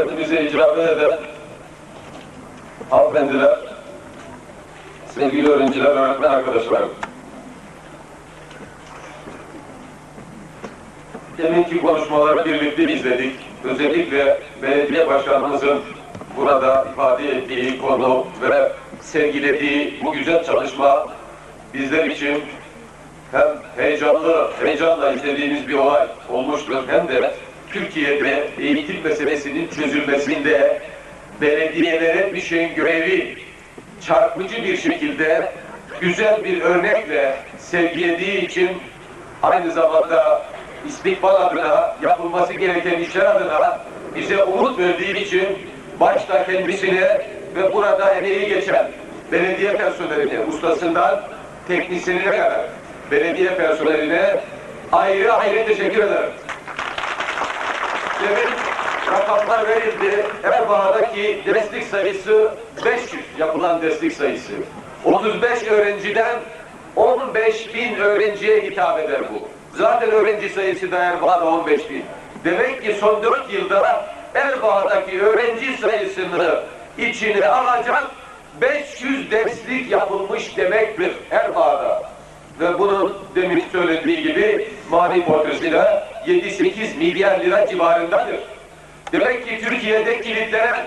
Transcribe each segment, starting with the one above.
davetimize icabet eden hanımefendiler, sevgili öğrenciler, öğretmen arkadaşlarım. Deminki konuşmaları birlikte izledik. Özellikle belediye başkanımızın burada ifade ettiği konu ve sergilediği bu güzel çalışma bizler için hem heyecanlı, heyecanla izlediğimiz bir olay olmuştur hem de Türkiye'de eğitim meselesinin çözülmesinde belediyelere bir şeyin görevi çarpıcı bir şekilde güzel bir örnekle sergilediği için aynı zamanda istikbal adına yapılması gereken işler adına bize umut verdiği için başta kendisine ve burada emeği geçen belediye personeline, ustasından teknisyenine kadar belediye personeline ayrı ayrı teşekkür ederim. Demin rakamlar verildi. Erbaa'daki destek sayısı 500 yapılan destek sayısı. 35 öğrenciden 15 bin öğrenciye hitap eder bu. Zaten öğrenci sayısı da Erbaa'da 15 bin. Demek ki son 4 yılda Erbaa'daki öğrenci sayısını içine alacak 500 derslik yapılmış demektir Erbaa'da. Ve bunun demin söylediği gibi mali portföyüyle 7-8 milyar lira civarındadır. Demek ki Türkiye'de kilitlenen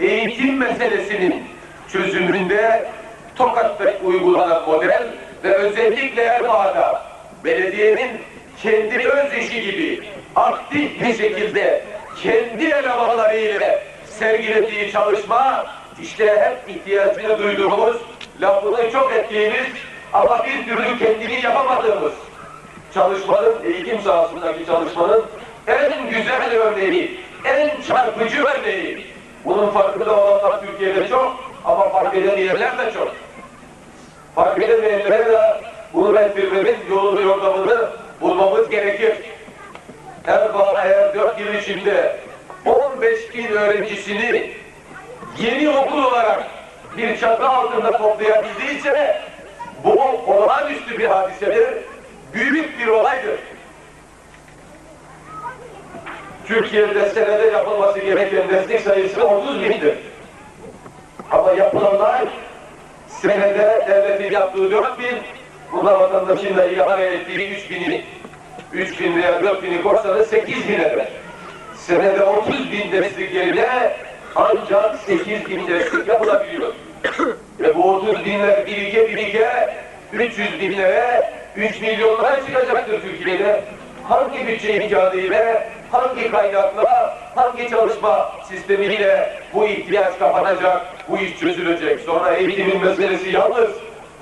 eğitim meselesinin çözümünde Tokat'ta uygulanan model ve özellikle Erbaa'da belediyenin kendi öz işi gibi aktif bir şekilde kendi elemanlarıyla sergilediği çalışma işte hep ihtiyacını duyduğumuz, lafını çok ettiğimiz ama bir türlü kendini yapamadığımız çalışmanın, eğitim sahasındaki çalışmanın en güzel örneği, en çarpıcı örneği. Bunun farkında olanlar Türkiye'de çok ama fark edemeyenler de çok. Fark edemeyenlere de bu rehberlerin yolunu yordamını bulmamız gerekir. Erbaa eğer 4 yıl içinde 15 bin öğrencisini yeni okul olarak bir çatı altında toplayabildiyse bu olağanüstü bir hadisedir, büyük bir olaydır. Türkiye'de senede yapılması gereken destek sayısı 30 bindir. Ama yapılanlar senede devletin yaptığı 4 bin, buna vatandaşın da ilave ettiği 3 binini, 3 bin veya 4 bini korsanız 8 bin eder. Senede 30 bin destek yerine ancak 8 bin destek yapılabiliyor. Ve bu 30 binler birike birike 300 binlere, 3 milyonlara çıkacaktır Türkiye'de. Hangi bütçe imkanıyla, hangi kaynakla, hangi çalışma sistemiyle bu ihtiyaç kapanacak, bu iş çözülecek. Sonra eğitimin meselesi yalnız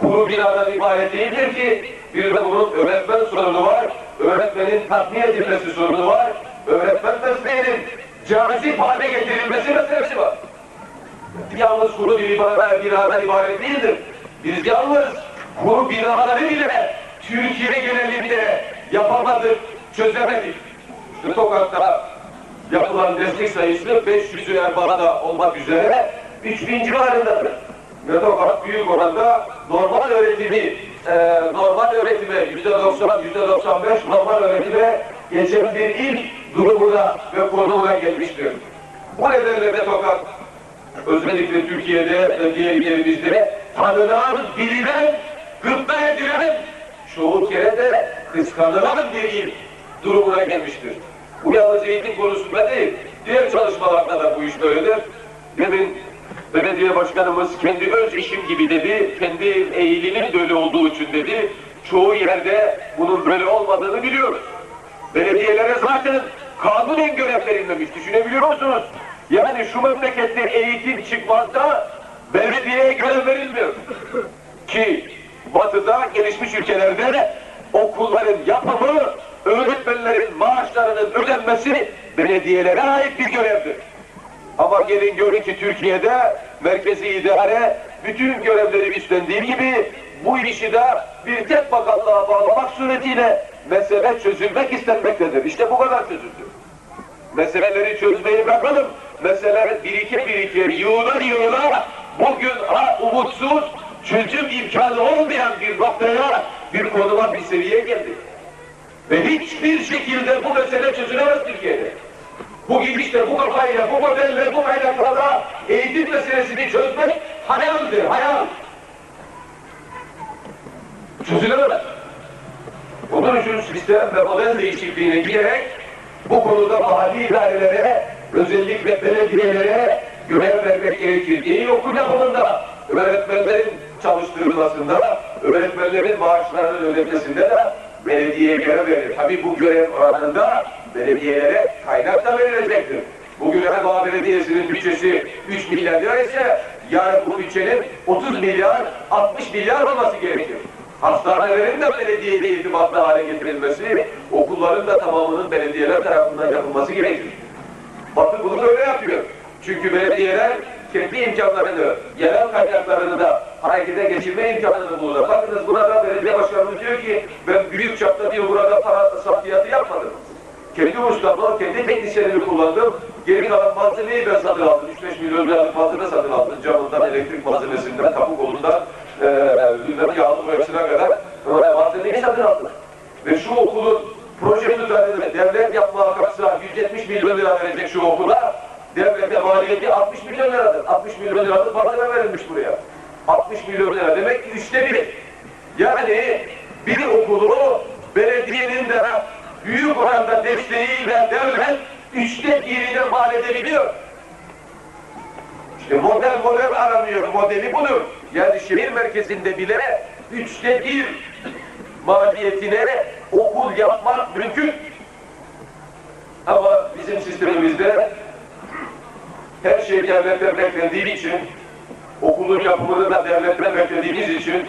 kuru binadan ibaret değildir ki bir de bunun öğretmen sorunu var, öğretmenin tatmin edilmesi sorunu var, öğretmen mesleğinin cazip hale getirilmesi meselesi var. Yalnız kuru bir binadan ibaret değildir. Biz yalnız kuru binalarıyla Türkiye genelinde yapamadık, çözemedik. Tokat'ta yapılan destek sayısı 500'ü Erbaa'da olmak üzere 3000 civarındadır. Ve Tokat büyük oranda normal öğretimi, e, normal öğretime yüzde 90, yüzde 95 normal öğretime geçen bir ilk durumuna ve konumuna gelmiştir. Bu nedenle de Tokat özellikle Türkiye'de ve diğer yerimizde tanınan, bilinen, gıpta edilen, çoğu kere de kıskanılan bir il durumuna gelmiştir. Bu yalnız eğitim konusunda değil, diğer çalışmalarda da bu iş böyledir. Demin belediye başkanımız kendi öz işim gibi dedi, kendi eğilimin böyle olduğu için dedi. Çoğu yerde bunun böyle olmadığını biliyoruz. Belediyelere zaten kanunen görev verilmemiş. Düşünebiliyor musunuz? Yani şu memlekette eğitim çıkmazda belediyeye görev verilmiyor. Ki batıda gelişmiş ülkelerde okulların yapımı, öğretmenlerin maaşlarının ödenmesi belediyelere ait bir görevdir. Ama gelin görün ki Türkiye'de merkezi idare bütün görevleri üstlendiği gibi bu işi de bir tek bakanlığa bağlamak suretiyle mesele çözülmek istenmektedir. İşte bu kadar çözüldü. Meseleleri çözmeyi bırakalım. Meseleler birike birike, yığıla yığıla bugün ha, umutsuz, çözüm imkanı olmayan bir noktaya, bir konuma, bir seviyeye geldik. Ve hiçbir şekilde bu mesele çözülemez Türkiye'de. Bu gidişle, bu kafayla, bu modelle, bu kaynaklarla eğitim meselesini çözmek hayaldir, hayal. Çözülemez. Bunun için sistem ve model değişikliğine giderek bu konuda mahalli idarelere, özellikle belediyelere görev vermek gerekir. İyi okul yapımında, öğretmenlerin çalıştırılmasında, öğretmenlerin maaşlarının ödenmesinde de belediyeye görev verilir. Tabii bu görev oranında belediyelere kaynak da verilecektir. Bugün Erdoğan Belediyesi'nin bütçesi 3 milyar lira ise yarın bu bütçenin 30 milyar, 60 milyar olması gerekir. Hastanelerin de belediyeyle irtibatlı hale getirilmesi, okulların da tamamının belediyeler tarafından yapılması gerekir. Batı bunu böyle yapıyor. Çünkü belediyeler kendi imkanlarını, yerel da geçirme imkanını bulurlar. Bakınız burada belediye başkanımız diyor ki ben büyük çapta diyor burada para sarfiyatı yapmadım. Kendi ustamla, kendi teknisyenimi kullandım. Geri kalan malzemeyi ben satın aldım. 3-5 milyon liralık malzeme satın aldım. Camından, elektrik malzemesinden, kapı kolundan, e, yağlı boyasına kadar e, malzemeyi satın aldım. Ve şu okulun proje tutarını devlet yapmaya kalksa 170 milyon lira verecek şu okula. Devlete maliyeti 60 milyon liradır. 60 milyon liradır para verilmiş buraya. 60 milyon lira demek ki üçte biri. Yani bir okulu belediyenin de büyük oranda desteğiyle devlet üçte birine mal edebiliyor. İşte model model aramıyor, modeli budur. Yani şehir merkezinde bile üçte bir maliyetine okul yapmak mümkün. Ama bizim sistemimizde her şey devletten beklendiği için, okulun yapımını da devletten beklediğimiz için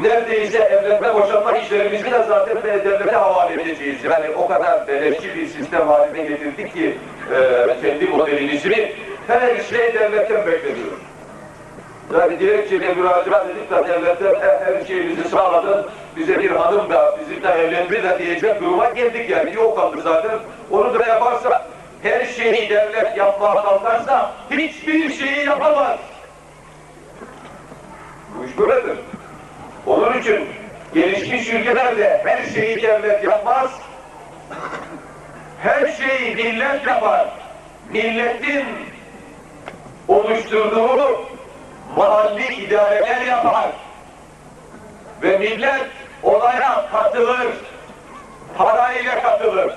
neredeyse evlenme boşanma işlerimizi de zaten devlete havale edeceğiz. Yani o kadar beleşçi bir sistem haline getirdik ki e, kendi modelimizi her şey devletten bekleniyor. Yani dilekçeyle müracaat edip de devletten her, her şeyimizi sağladın, bize bir hanım da bizimle evlendi de diyecek duruma geldik yani. Yok kaldı zaten. Onu da yaparsa, her şeyi devlet yapmaya kalkarsa hiçbir şeyi yapamaz. Bu. Onun için gelişmiş ülkelerde her şeyi devlet yapmaz, her şeyi millet yapar. Milletin oluşturduğu mahalli idareler yapar. Ve millet olaya katılır. Parayla katılır.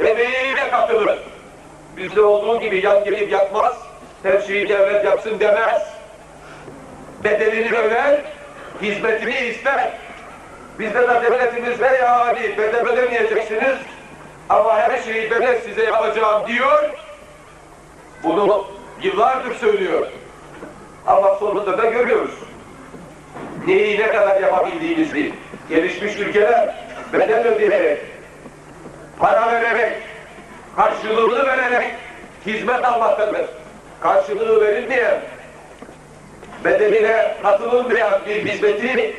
Emeğiyle katılır. Bizde olduğu gibi yan gelip yapmaz. Her şeyi devlet yapsın demez. Bedelini öder, hizmetini ister. Bizde de devletimiz ve ya abi bedel ödemeyeceksiniz ama her şeyi devlet size yapacağım diyor. Bunu yıllardır söylüyor. Ama sonunda da görüyoruz. Neyi ne kadar yapabildiğimizi. Gelişmiş ülkeler bedel ödeyerek, para vererek, karşılığını vererek hizmet almaktadır. Karşılığı verilmeyen, bedeline katılılmayan bir hizmeti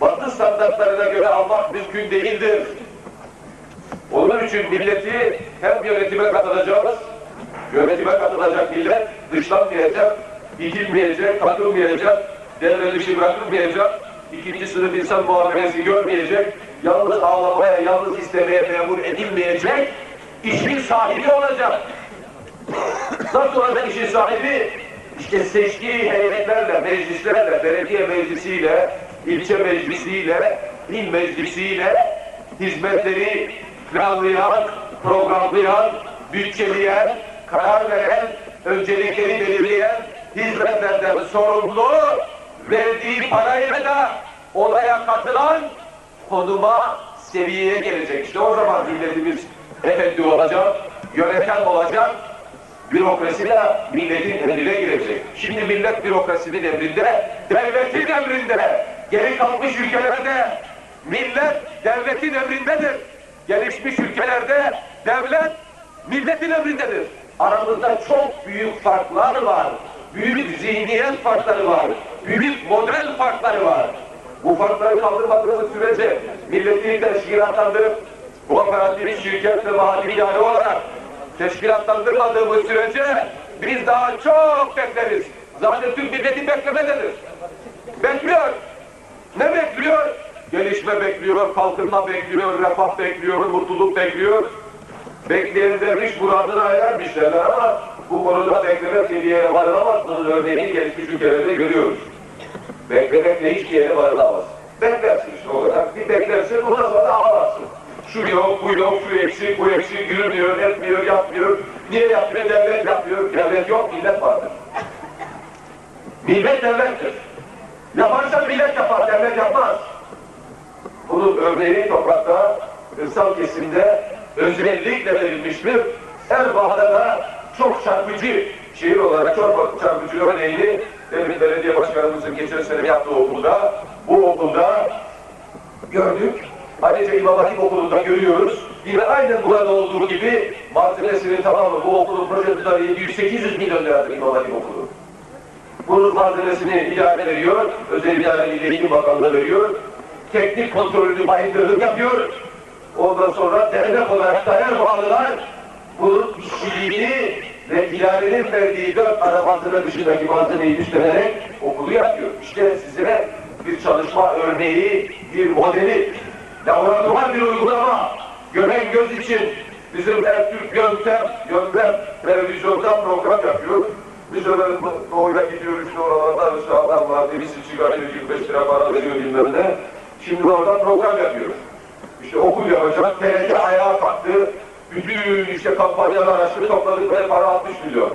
Batı standartlarına göre almak mümkün değildir. Onun için milleti hem yönetime katılacağız, yönetime katılacak millet dışlanmayacak, itilmeyecek, katılmayacak, devre dışı bırakılmayacak, ikinci sınıf insan muamelesi görmeyecek, yalnız ağlamaya, yalnız istemeye memur edilmeyecek, işin sahibi olacak. Nasıl olacak işin sahibi? İşte seçtiği heyetlerle, meclislerle, belediye meclisiyle, ilçe meclisiyle, il meclisiyle hizmetleri planlayan, programlayan, bütçeleyen, karar veren, öncelikleri belirleyen, hizmetlerden sorumlu, verdiği parayla da olaya katılan konuma, seviyeye gelecek. İşte o zaman milletimiz efendi olacak, yöneten olacak, bürokrasi de milletin emrine girecek. Şimdi millet bürokrasinin emrinde, devletin emrinde. Geri kalmış ülkelerde millet devletin emrindedir. Gelişmiş ülkelerde devlet milletin emrindedir. Aramızda çok büyük farklar var. Büyük zihniyet farkları var. Büyük model farkları var. Bu farkları kaldırmadığımız sürece milleti teşkilatlandırıp kooperatif şirket ve mahalli olarak teşkilatlandırmadığımız sürece biz daha çok bekleriz. Zaten Türk milleti beklemededir. Bekliyor. Ne bekliyor? gelişme bekliyor, kalkınma bekliyor, refah bekliyor, mutluluk bekliyor. Bekleyen derviş muradına erermiş derler ama bu konuda beklemek seviyeye varılamaz. Bunun örneğini gelişmiş ülkelerde görüyoruz. Beklemekle hiçbir yere varılamaz. Beklersin işte o kadar. Bir beklersin, ondan sonra ağlarsın. Şu yok, bu yok, şu eksik, bu eksik, yürümüyor, etmiyor, yapmıyor. Niye yapmıyor? Devlet yapmıyor. Devlet yok, millet vardır. Millet devlettir. Yaparsa millet yapar, devlet yapmaz. Bunun örneği toprakta, kırsal kesimde özellikle verilmiştir. Erbağ'da da çok çarpıcı şehir olarak çok çarpıcı örneğini demin belediye başkanımızın geçen sene yaptığı okulda, bu okulda gördük. Ayrıca İmam Hatip Okulu'nda görüyoruz. Yine aynen burada olduğu gibi malzemesinin tamamı bu okulun proje tutarı 700-800 milyon liradır İmam Hatip Okulu. Bunun malzemesini idare veriyor, özel idare Milli Bakanlığı veriyor. Teknik kontrolünü bayındırlık yapıyor. Ondan sonra dernek olarak da Erbağlılar bunun işçiliğini ve idarenin verdiği dört ana malzeme dışındaki malzemeyi üstlenerek okulu yapıyor. İşte size bir çalışma örneği, bir modeli, laboratuvar bir uygulama, gören göz için bizim Ertürk Yöntem, Yöntem televizyondan program yapıyor. Biz öyle doğuya gidiyoruz işte oralarda işte adam var birisi çıkarıyor 25 lira para veriyor bilmem ne. Şimdi oradan program yapıyoruz. İşte okul yapacak, TRT ayağa kalktı. Bütün işte kampanyalar açtı, topladık ve para 60 milyon.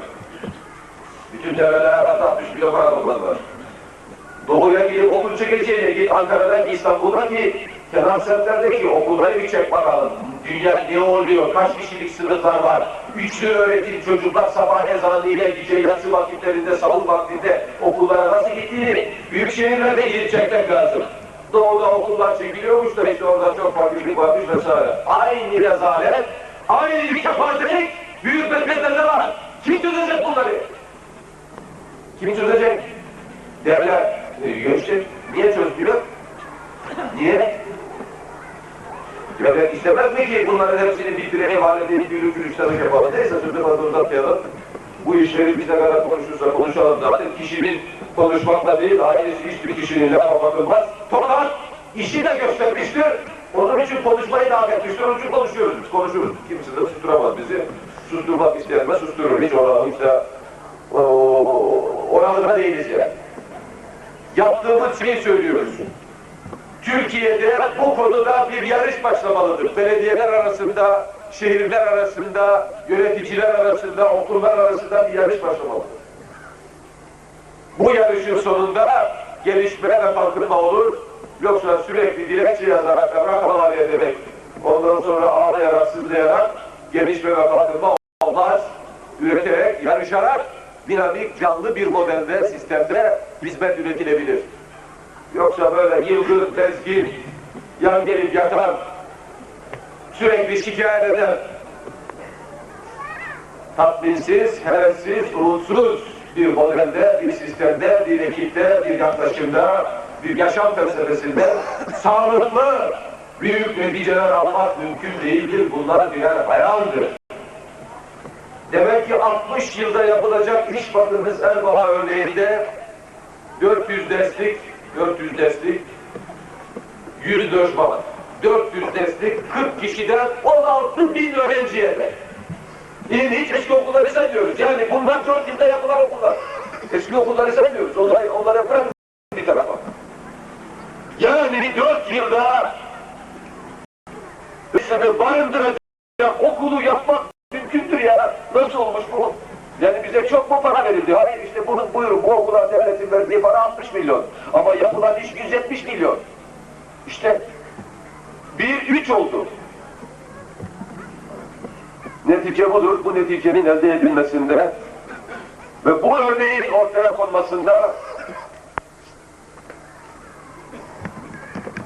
Bütün TRT'ler 60 milyon para topladılar. Doğuya gidip okul çekeceğine git Ankara'dan İstanbul'dan ki semtlerdeki okulları bir çek bakalım. Dünya ne oluyor? Kaç kişilik sınıflar var? Üçlü öğretim çocuklar sabah ezanı ile gece yatsı vakitlerinde, sabah vaktinde okullara nasıl gittiğini büyük şehirlerde gidip çekmek lazım. Doğuda okullar çekiliyormuş da işte orada çok fakirlik varmış vesaire. Aynı rezalet, aynı bir kefazelik büyük beklentide var. Kim çözecek bunları? Kim çözecek? Devlet e, işte niye çözmüyor? Niye? Devlet istemez mi ki bunların hepsini ev edip bir gülüşleri yapalım? Neyse sözü fazla uzatmayalım. Bu işleri bize kadar konuşursa konuşalım. Zaten kişinin konuşmakla değil, ailesi hiçbir kişinin lafa bakılmaz. Fakat işi de göstermiştir. Onun için konuşmayı davet etmiştir. Onun için konuşuyoruz biz, konuşuruz. Kimse de susturamaz bizi. Susturmak isteyenler susturur. Hiç ona işte o, oranında değiliz yani yaptığımız şeyi söylüyoruz. Türkiye'de bu konuda bir yarış başlamalıdır. Belediyeler arasında, şehirler arasında, yöneticiler arasında, okullar arasında bir yarış başlamalıdır. Bu yarışın sonunda gelişme ve kalkınma olur. Yoksa sürekli dilekçe yazarak, rakamlar ederek, ondan sonra ağlayarak, sızlayarak gelişme ve kalkınma olmaz. Üreterek, yarışarak dinamik, canlı bir modelde, sistemde hizmet üretilebilir. Yoksa böyle yılgın, tezgin, yan gelip yatan, sürekli şikayet eden, tatminsiz, hevessiz, umutsuz bir modelde, bir sistemde, bir ekipte, bir yaklaşımda, bir yaşam felsefesinde sağlıklı büyük neticeler almak mümkün değildir. Bunlar birer hayaldir. Demek ki 60 yılda yapılacak iş bakımız Erbaa örneğinde 400 destek, 400 destek, 100 döşman, 400 destek, 40 kişiden 16 bin öğrenciye. Yine hiç eski okulları saymıyoruz. Yani bundan 4 yılda yapılan okullar. Eski okulları saymıyoruz. Onları, onları bırakın bir tarafa. Yani 4 yılda insanı barındıracak okulu yapmak mümkündür ya. Nasıl olmuş bu? Yani bize çok mu para verildi? Hayır işte bunun buyurun bu okula devletin verdiği para 60 milyon. Ama yapılan iş 170 milyon. İşte bir üç oldu. Netice budur. Bu neticenin elde edilmesinde ve bu örneğin ortaya konmasında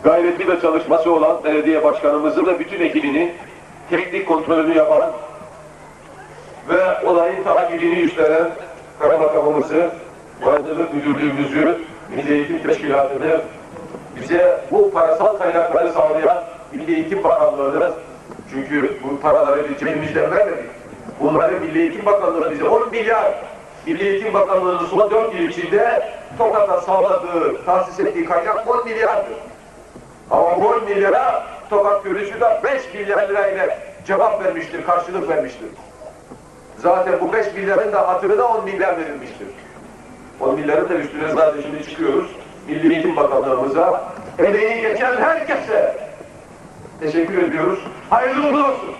gayretli ve çalışması olan belediye başkanımızı ve bütün ekibini teknik kontrolünü yapan ve olayın takibini üstlenen kaymakamımızı, Bankacılık Müdürlüğümüzü, Milli Eğitim Teşkilatı'nı, bize bu parasal kaynakları sağlayan Milli Eğitim Bakanlığı'nı, çünkü bu paraları cebimizden vermedik. Bunları Milli Eğitim Bakanlığı bize 10 milyar Milli Eğitim Bakanlığı'nın son 4 yıl içinde Tokat'a sağladığı, tahsis ettiği kaynak 10 milyardır. Ama 10 milyara, Tokat Gürücü de 5 milyar lirayla cevap vermiştir, karşılık vermiştir. Zaten bu 5 milyarın da hatırı da 10 milyar verilmiştir. 10 milyarın da üstüne zaten şimdi çıkıyoruz. Milli Eğitim Bakanlığımıza, emeği geçen herkese teşekkür ediyoruz. Hayırlı uğurlu olsun.